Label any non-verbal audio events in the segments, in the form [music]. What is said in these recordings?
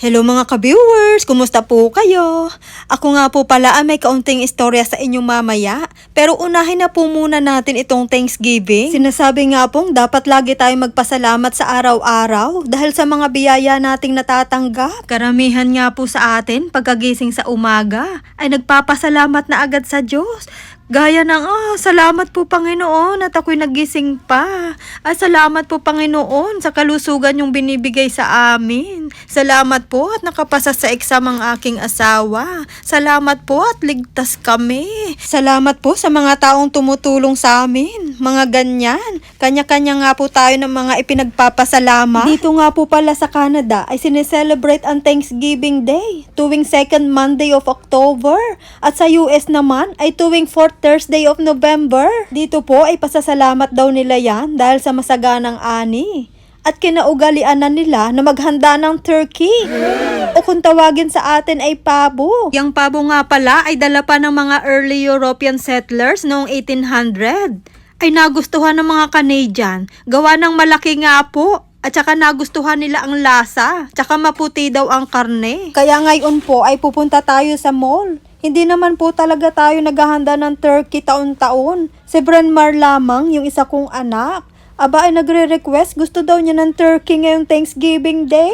Hello mga ka-viewers! Kumusta po kayo? Ako nga po pala ay may kaunting istorya sa inyong mamaya. Pero unahin na po muna natin itong Thanksgiving. Sinasabi nga pong dapat lagi tayo magpasalamat sa araw-araw dahil sa mga biyaya nating natatanggap. Karamihan nga po sa atin pagkagising sa umaga ay nagpapasalamat na agad sa Diyos. Gaya ng, ah, salamat po Panginoon at ako'y nagising pa. Ah, salamat po Panginoon sa kalusugan yung binibigay sa amin. Salamat po at nakapasa sa exam ang aking asawa. Salamat po at ligtas kami. Salamat po sa mga taong tumutulong sa amin. Mga ganyan. Kanya-kanya nga po tayo ng mga ipinagpapasalamat. Dito nga po pala sa Canada ay sineselebrate ang Thanksgiving Day tuwing second Monday of October. At sa US naman ay tuwing fourth Thursday of November. Dito po ay pasasalamat daw nila yan dahil sa masaganang ani. At kinaugalian na nila na maghanda ng turkey. O kung tawagin sa atin ay pabo. Yang pabo nga pala ay dala pa ng mga early European settlers noong 1800. Ay nagustuhan ng mga Canadian. Gawa ng malaki nga po. At saka nagustuhan nila ang lasa. Tsaka maputi daw ang karne. Kaya ngayon po ay pupunta tayo sa mall. Hindi naman po talaga tayo naghahanda ng turkey taon-taon. Si Brenmar lamang, yung isa kong anak. Aba ay nagre-request, gusto daw niya ng turkey ngayong Thanksgiving Day.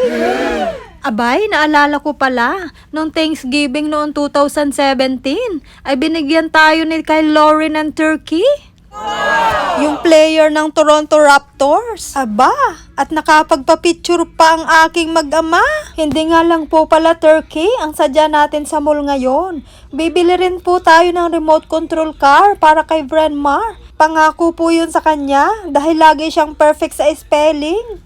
Abay, naalala ko pala, noong Thanksgiving noong 2017, ay binigyan tayo ni kay Lauren ng turkey. Yung player ng Toronto Raptors. Aba, at nakapagpa-picture pa ang aking mag-ama. Hindi nga lang po pala turkey ang sadya natin sa mall ngayon. Bibili rin po tayo ng remote control car para kay Brenmar. Pangako po yun sa kanya dahil lagi siyang perfect sa spelling.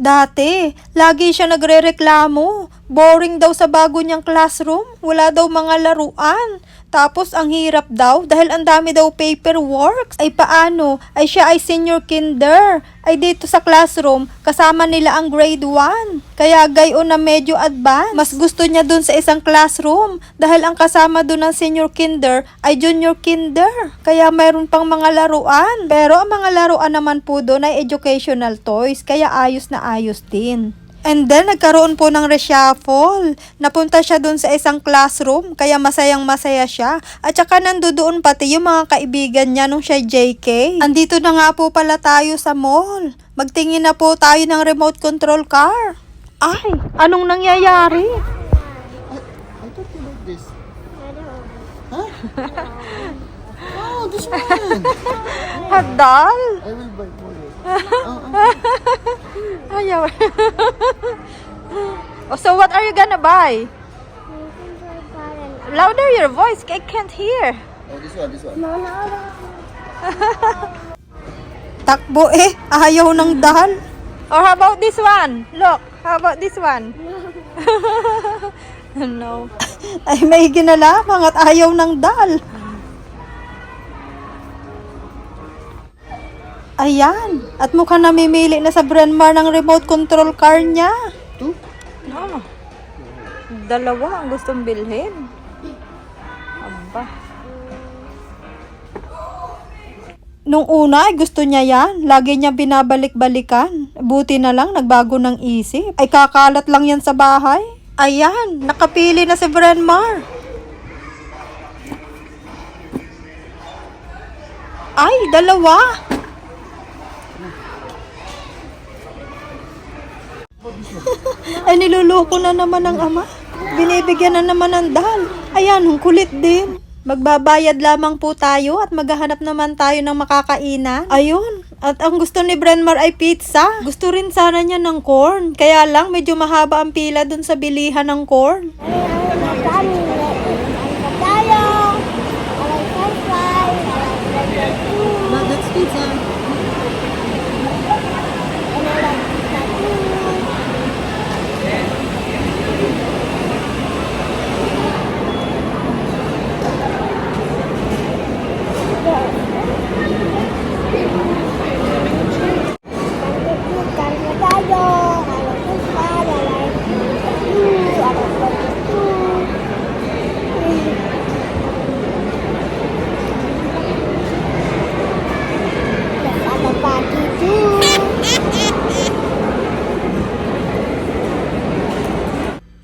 Dati, lagi siya nagrereklamo. Boring daw sa bago niyang classroom. Wala daw mga laruan. Tapos ang hirap daw dahil ang dami daw paperwork. Ay paano? Ay siya ay senior kinder. Ay dito sa classroom, kasama nila ang grade 1. Kaya gayon na medyo advanced. Mas gusto niya dun sa isang classroom dahil ang kasama dun ng senior kinder ay junior kinder. Kaya mayroon pang mga laruan. Pero ang mga laruan naman po dun ay educational toys. Kaya ayos na ayos din. And then, nagkaroon po ng reshuffle. Napunta siya dun sa isang classroom, kaya masayang masaya siya. At saka nandoon pati yung mga kaibigan niya nung siya JK. Andito na nga po pala tayo sa mall. Magtingin na po tayo ng remote control car. Ay, anong nangyayari? I thought you like this. Huh? [laughs] oh, this one. Hadal? I will buy for you. Oh, oh. Ayaw. [laughs] oh, so what are you gonna buy? Louder your voice, I can't hear. oh, this one, this one. [laughs] Takbo eh, ayaw ng dahal. Or how about this one? Look, how about this one? [laughs] no. Ay, may ginalaman at ayaw ng dal. Ayan. At mukhang namimili na sa Brenmar ng remote control car niya. Two? Ah, dalawa ang gustong bilhin. Aba. Nung una ay gusto niya yan. Lagi niya binabalik-balikan. Buti na lang nagbago ng isip. Ay kakalat lang yan sa bahay. Ayan, nakapili na si Brenmar. Ay, dalawa. Ay, niluloko na naman ng ama. Binibigyan na naman ng dahal. Ayan, ang kulit din. Magbabayad lamang po tayo at maghahanap naman tayo ng makakainan. Ayun. At ang gusto ni Brenmar ay pizza. Gusto rin sana niya ng corn. Kaya lang, medyo mahaba ang pila dun sa bilihan ng corn.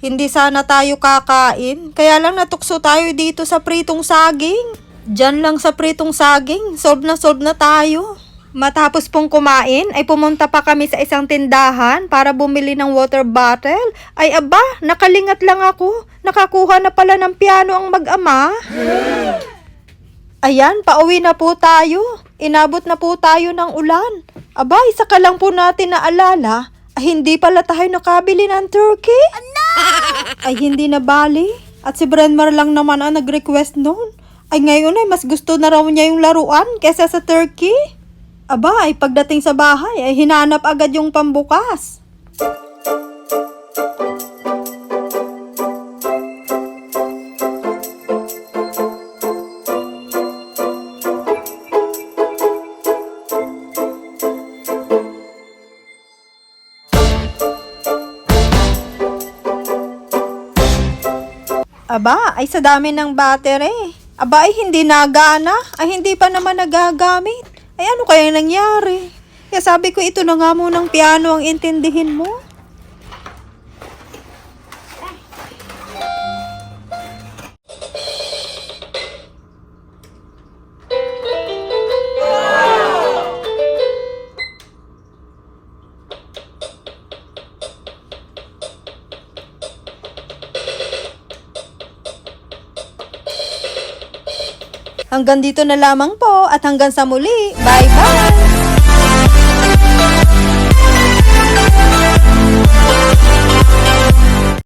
Hindi sana tayo kakain. Kaya lang natukso tayo dito sa pritong saging. Diyan lang sa pritong saging. Solve na solve na tayo. Matapos pong kumain, ay pumunta pa kami sa isang tindahan para bumili ng water bottle. Ay aba, nakalingat lang ako. Nakakuha na pala ng piano ang mag-ama. Ayan, pauwi na po tayo. Inabot na po tayo ng ulan. Aba, isa ka lang po natin naalala. Ay, hindi pala tayo nakabili ng turkey. Ay, hindi na bali. At si Brenmar lang naman ang nag-request noon. Ay, ngayon ay mas gusto na raw niya yung laruan kesa sa turkey. Aba, ay pagdating sa bahay, ay hinanap agad yung pambukas. Aba, ay sa dami ng battery. Aba, ay hindi nagana. Ay hindi pa naman nagagamit. Ay ano kaya nangyari? Kaya sabi ko ito na nga munang piano ang intindihin mo. Hanggang dito na lamang po at hanggang sa muli. Bye-bye!